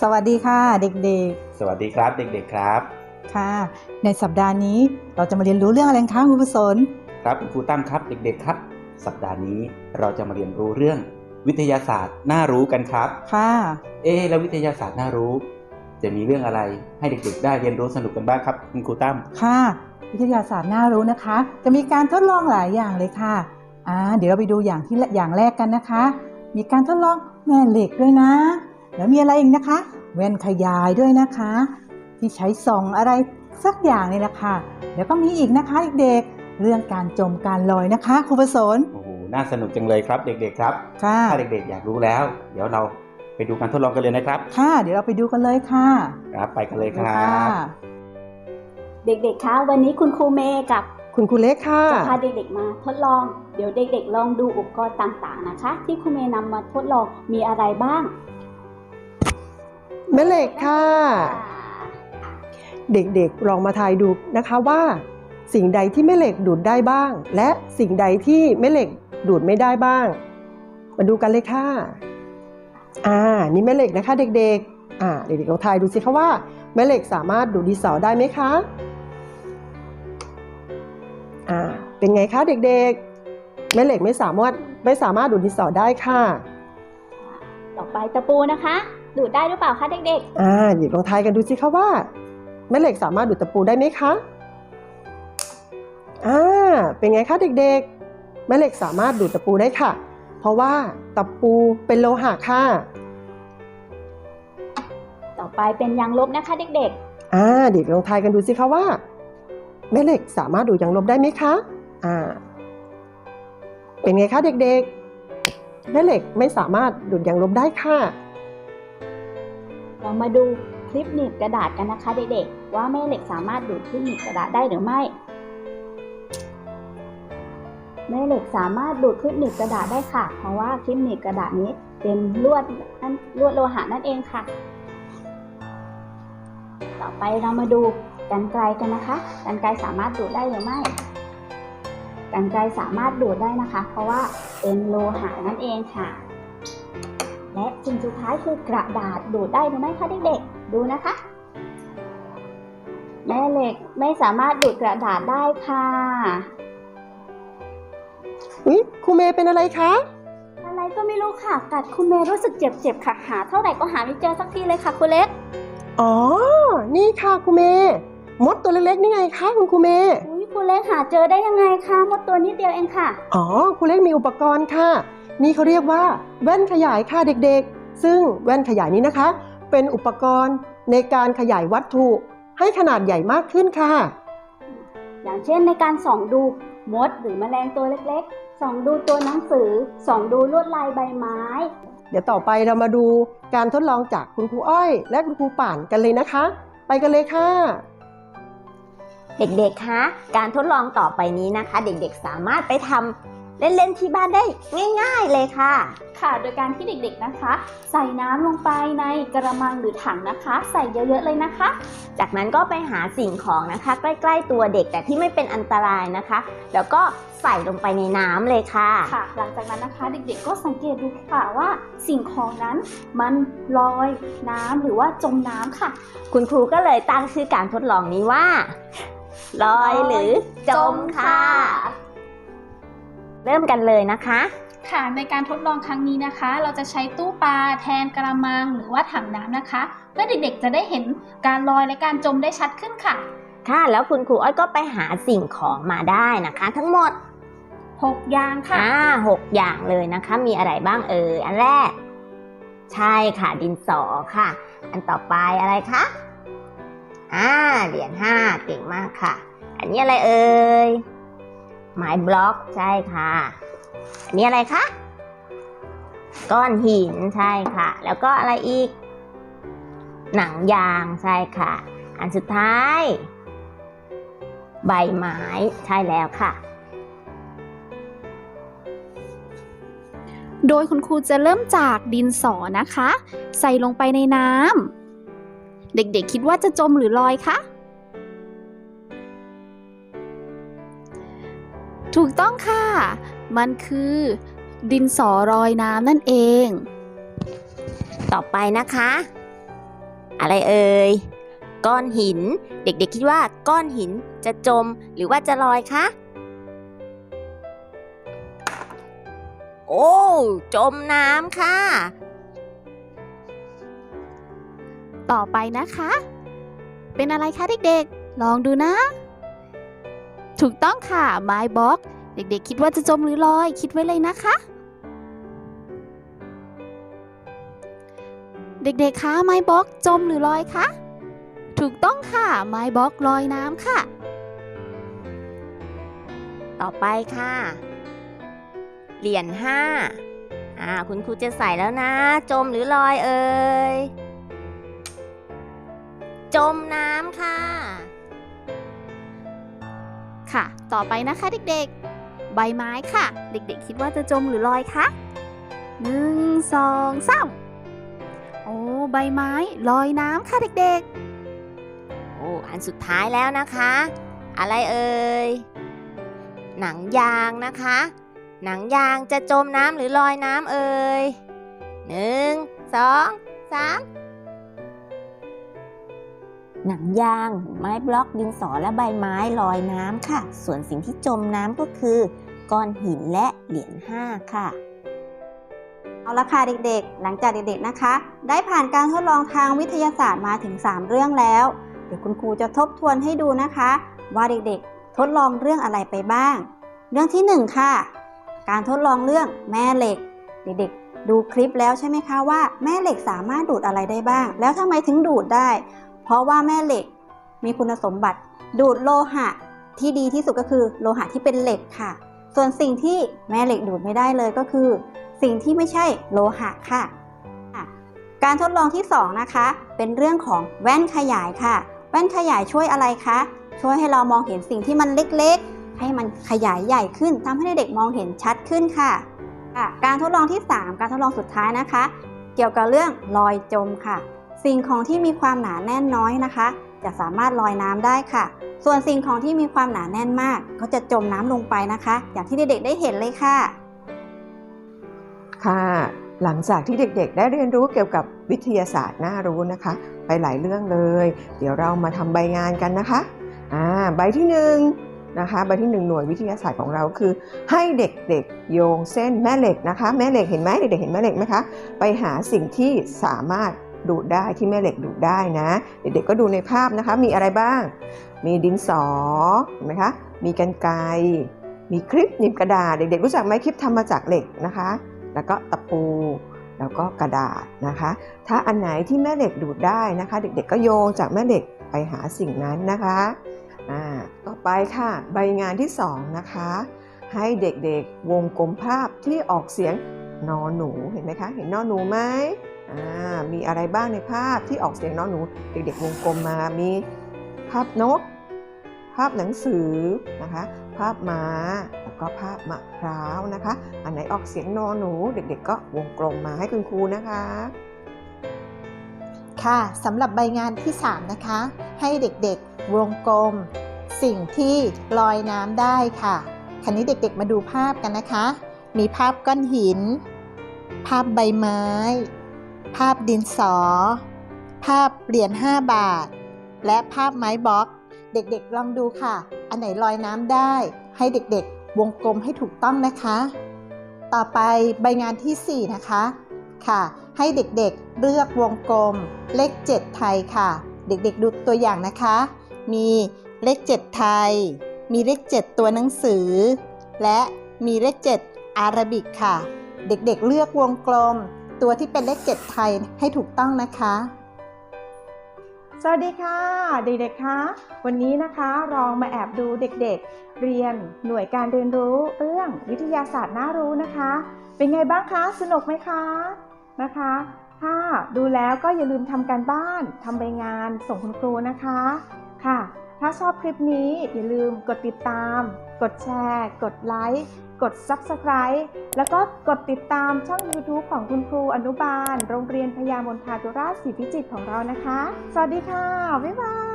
สวัสดีค่ะเด็กสวัสดีครับเด็กๆครับๆค่ะ ในสัปดาห์นี้เราจะมาเรียนรู้เรื่องอะไรคะคุณผู้สนครับคุณครูตั้มครับเด็กๆครับ สัปดาห์นี้เราจะมาเรียนรู้เรื่องวิทยาศาสตร์น่ารู้กันครับ ค่ะ เอ๊ะแล้ววิทยาศาสตร์น่ารู้ จะมีเรื่องอะไรให้เด็กๆ ได้เรียนรู้สนุกกันบ้างครับคุณครูตั้ม ค่ะ วิทยาศาสตร์น่ารู้นะคะ จะมีการทดลองหลายอย่างเลยค่ะอ่าเดี๋ยวเราไปดูอย่างที่ละอย่างแรกกันนะคะ มีการทดลองแม่เหล็กด้วยนะ แล้วมีอะไรอีกนะคะ แว่นขยายด้วยนะคะ ที่ใช้ส่องอะไรสักอย่างนี่แหละค่ะแล้วก็มีอีกนะคะเด็กๆเรื่องการจมการลอยนะคะครูประสนโอ้โหน่าสนุกจังเลยครับ เด็กๆครับค่ะถ้าเด็กๆ อยากรู้แล้ว เดี๋ยวเราไปดูการทดลองกันเลยนะครับ ค่ะ เดี๋ยวเราไปดูกันเลยค่ะครับไปกันเลยครัค่ะบเด็กๆคะวันนี้คุณครูเมย์กับคุณครูเล็กค่ะจะพาเด็กๆมาทดลอง เดี๋ยวเด็กๆ ลองดูอุปกรณ์ต่างๆนะคะ ที่ครูเมย์นำมาทดลองมีอะไรบ้าง แม่เหล็กค่ะ เด็กๆลองมาทายดูนะคะว่า สิ่งใดที่แม่เหล็กดูดได้บ้าง และสิ่งใดที่แม่เหล็กดูดไม่ได้บ้าง มาดูกันเลยค่ะ อ่า นี่แม่เหล็กนะคะ เด็กๆ อ่า เด็กๆลองทายดูสิคะว่าแม่เหล็กสามารถดูดดินสอได้ไหมคะ อ่า เป็นไงคะเด็กๆ แม่เหล็กไม่สามารถไม่สามารถดูดดินสอได้ค่ะ ต่อไปตะปูนะคะ ดูดได้หรือเปล่าคะเด็กอ่าเดี๋ยวลองทายกันดูสิคะว่าแม่เหล็กสามารถดูดตะปูได้ไหมคะอ่าเป็นไงคะเด็กๆ แม่เหล็กสามารถดูดตะปูได้ค่ะ เพราะว่าตะปูเป็นโลหะค่ะๆ ต่อไปเป็นยางลบนะคะเด็กอ่าเดี๋ยวลองทายกันดูสิคะว่าแม่เหล็กสามารถดูดยางลบได้ไหมคะอ่าเป็นไงคะเด็กๆ แม่เหล็กไม่สามารถดูดยางลบได้ค่ะๆ เรามาดูคลิปหนีบกระดาษกันนะคะเด็กๆ ว่าแม่เหล็กสามารถดูดคลิปหนีบกระดาษได้หรือไม่ แม่เหล็กสามารถดูดคลิปหนีบกระดาษได้ค่ะ เพราะว่าคลิปหนีบกระดาษนี้เป็นลวดนั่นลวดโลหะนั่นเองค่ะ ต่อไปเรามาดูกันไกลกันนะคะกันไกลสามารถดูดได้หรือไม่กันไกลสามารถดูดได้นะคะ เพราะว่าเป็นโลหะนั่นเองค่ะ และสิ่งสุดท้ายคือกระดาษดูดได้หรือไม่คะเด็กๆ ดูนะคะ แม่เหล็กไม่สามารถดูดกระดาษได้ค่ะอุ๊ยครูเมย์เป็นอะไรคะ อะไรก็ไม่รู้ค่ะ กัดคุณเมย์รู้สึกเจ็บๆค่ะหาเท่าไหร่ก็หาไม่เจอสักทีเลยค่ะคุณเล็ก อ๋อ นี่ค่ะครูเมย์มดตัวเล็กๆนี่ไงคะคุณครูเมย์ อุ้ยคุณเล็กหาเจอได้ยังไงคะมดตัวนิดเดียวเองค่ะ อ๋อครูเล็กมีอุปกรณ์ค่ะ นี่เขาเรียกว่า แว่นขยายค่ะเด็กๆ ซึ่งแว่นขยายนี้นะคะ เป็นอุปกรณ์ในการขยายวัตถุให้ขนาดใหญ่มากขึ้นค่ะ อย่างเช่นในการส่องดูมดหรือแมลงตัวเล็กๆ ส่องดูตัวหนังสือ ส่องดูลวดลายใบไม้ เดี๋ยวต่อไปเรามาดูการทดลองจากคุณครูอ้อย และคุณครูป่านกันเลยนะคะ ไปกันเลยค่ะ เด็กๆ คะ การทดลองต่อไปนี้นะคะ เด็กๆ สามารถไปทำ เล่นๆที่บ้านได้ง่าย ๆ เลยค่ะ ค่ะ โดยการที่เด็กๆนะคะ ใส่น้ำลงไปในกระมังหรือถังนะคะ ใส่เยอะๆเลยนะคะ จากนั้นก็ไปหาสิ่งของนะคะ ใกล้ๆตัวเด็กแต่ที่ไม่เป็นอันตรายนะคะ แล้วก็ใส่ลงไปในน้ำเลยค่ะ ค่ะ หลังจากนั้นนะคะเด็กๆก็สังเกตดูค่ะว่าสิ่งของนั้นมันลอยน้ำหรือว่าจมน้ำค่ะ คุณครูก็เลยตั้งชื่อการทดลองนี้ว่าลอยหรือจมค่ะ เริ่มกันเลยนะคะ ค่ะในการทดลองครั้งนี้นะคะ เราจะใช้ตู้ปลาแทนกระมังหรือว่าถังน้ำนะคะ เพื่อเด็กๆจะได้เห็นการลอยและการจมได้ชัดขึ้นค่ะ ค่ะ แล้วคุณครูอ้อยก็ไปหาสิ่งของมาได้นะคะ ทั้งหมด 6 อย่างค่ะอ่าหกอย่างเลยนะคะ มีอะไรบ้างเอ่ยอันแรก ใช่ค่ะดินสอค่ะ อันต่อไปอะไรคะอ่าเหรียญห้าเก่งมากค่ะ อันนี้อะไรเอ่ย ไม้บล็อกใช่ค่ะอันนี้อะไรคะก้อนหินใช่ค่ะ แล้วก็อะไรอีก หนังยางใช่ค่ะ อันสุดท้าย ใบไม้ใช่แล้วค่ะ โดยคุณครูจะเริ่มจากดินสอนะคะ ใส่ลงไปในน้ำเด็กๆคิดว่าจะจมหรือลอยคะ ถูกต้องค่ะ มันคือดินสอรอยน้ำนั่นเอง ต่อไปนะคะ อะไรเอ่ย ก้อนหิน เด็กๆคิดว่าก้อนหินจะจมหรือว่าจะลอยคะ โอ้ จมน้ำค่ะ ต่อไปนะคะ เป็นอะไรคะเด็กๆ ลองดูนะ ถูกต้องค่ะไม้บล็อกเด็กๆ คิดว่าจะจมหรือลอย คิดไว้เลยนะคะ เด็กๆ คะไม้บล็อกจมหรือลอยคะ ถูกต้องค่ะไม้บล็อกลอยน้ำค่ะ ต่อไปค่ะ เหรียญห้าอ่า คุณครูจะใส่แล้วนะ จมหรือลอยเอ่ย จมน้ำค่ะ ต่อไปนะคะเด็กๆ ใบไม้ค่ะ เด็กๆ คิดว่าจะจมหรือลอยคะหนึ่งสองสามโอ้ใบไม้ลอยน้ำค่ะเด็กๆ โอ้อันสุดท้ายแล้วนะคะ อะไรเอ่ย หนังยางนะคะ หนังยางจะจมน้ำหรือลอยน้ำเอ่ยหนึ่งสองสาม หนังยาง ไม้บล็อกดินสอและใบไม้ลอยน้ำค่ะ ส่วนสิ่งที่จมน้ำก็คือ ก้อนหินและเหรียญห้าค่ะ เอาละค่ะเด็กๆ หลังจากเด็กๆนะคะ ได้ผ่านการทดลองทางวิทยาศาสตร์มาถึง 3 เรื่องแล้ว เดี๋ยวคุณครูจะทบทวนให้ดูนะคะ ว่าเด็กๆ ทดลองเรื่องอะไรไปบ้าง เรื่องที่ 1 ค่ะ การทดลองเรื่องแม่เหล็ก เด็กๆดูคลิปแล้วใช่ไหมคะว่าแม่เหล็กสามารถดูดอะไรได้บ้าง แล้วทำไมถึงดูดได้ เพราะว่าแม่เหล็กมีคุณสมบัติ ดูดโลหะที่ดีที่สุดก็คือโลหะที่เป็นเหล็กค่ะ ส่วนสิ่งที่แม่เหล็กดูดไม่ได้เลยก็คือ สิ่งที่ไม่ใช่โลหะค่ะ การทดลองที่ 2 นะคะ เป็นเรื่องของแว่นขยายค่ะ แว่นขยายช่วยอะไรคะ ช่วยให้เรามองเห็นสิ่งที่มันเล็กๆ ให้มันขยายใหญ่ขึ้นทำให้เด็กมองเห็นชัดขึ้นค่ะอะ การทดลองที่ 3 การทดลองสุดท้ายนะคะ เกี่ยวกับเรื่องรอยจมค่ะ สิ่งของที่มีความหนาแน่นน้อยนะคะ จะสามารถลอยน้ำได้ค่ะ ส่วนสิ่งของที่มีความหนาแน่นมาก ก็จะจมน้ำลงไปนะคะ อย่างที่เด็กๆได้เห็นเลยค่ะ ค่ะ หลังจากที่เด็กๆ ได้เรียนรู้เกี่ยวกับวิทยาศาสตร์น่ารู้นะคะ ไปหลายเรื่องเลย เดี๋ยวเรามาทำใบงานกันนะคะอ่าใบที่หนึ่งนะคะใบที่หนึ่งหน่วยวิทยาศาสตร์ของเราคือ ให้เด็กๆโยงเส้นแม่เหล็กนะคะ แม่เหล็กเห็นไหมเด็กๆเห็นแม่เหล็กไหมคะ ไปหาสิ่งที่สามารถ ดูดได้ที่แม่เหล็กดูดได้นะ เด็กๆก็ดูในภาพนะคะ มีอะไรบ้าง มีดินสอเห็นไหมคะมีกันไกรมีคลิปหนีบกระดาษ เด็กๆรู้จักไหมคลิปทำมาจากเหล็กนะคะ แล้วก็ตะปูแล้วก็กระดาษนะคะ ถ้าอันไหนที่แม่เหล็กดูดได้นะคะ เด็กๆก็โยงจากแม่เหล็กไปหาสิ่งนั้นนะคะอ่าต่อไปค่ะ ใบงานที่สองนะคะ ให้เด็กๆวงกลมภาพที่ออกเสียงนอหนูเห็นไหมคะ เห็นนอหนูไหม มีอะไรบ้างในภาพที่ออกเสียงนอหนู เด็กๆวงกลมมา มีภาพนก ภาพหนังสือนะคะ ภาพม้า แล้วก็ภาพมะพร้าวนะคะ อันไหนออกเสียงนอหนู เด็กๆ ก็วงกลมมาให้คุณครูนะคะ ค่ะสำหรับใบงานที่ 3 นะคะ ให้เด็กๆวงกลม สิ่งที่ลอยน้ำได้ค่ะคันนี้เด็กๆมาดูภาพกันนะคะ มีภาพก้อนหิน ภาพใบไม้ ภาพดินสอ ภาพเหรียญ5บาท และภาพไม้บล็อก เด็กๆลองดูค่ะ อันไหนลอยน้ำได้ ให้เด็กๆ วงกลมให้ถูกต้องนะคะ ต่อไปใบงานทีสี่ 4 นะคะ ค่ะ ให้เด็กๆเลือกวงกลม เลข 7 ไทยค่ะ เด็กๆดูตัวอย่างนะคะ มีเลข 7 ไทย มีเลข 7 ตัวหนังสือ และมีเลข 7 อาราบิกค่ะ เด็กๆเลือกวงกลม ตัวที่เป็นเลข7ไทยให้ถูกต้องนะคะ สวัสดีค่ะเด็กๆคะวันนี้นะคะลองมาแอบดูเด็กๆ เรียนหน่วยการเรียนรู้เรื่องวิทยาศาสตร์น่ารู้นะคะ เป็นไงบ้างคะสนุกไหมคะนะคะ ถ้าดูแล้วก็อย่าลืมทำการบ้านทำใบงานส่งคุณครูนะคะค่ะ ถ้าชอบคลิปนี้อย่าลืมกดติดตาม กดแชร์ กดไลค์ กด Subscribe แล้วก็กดติดตามช่อง YouTube ของคุณครูอนุบาล โรงเรียนพญามนทาตุราชศรีพิจิตรของเรานะคะ สวัสดีค่ะ บ๊ายบาย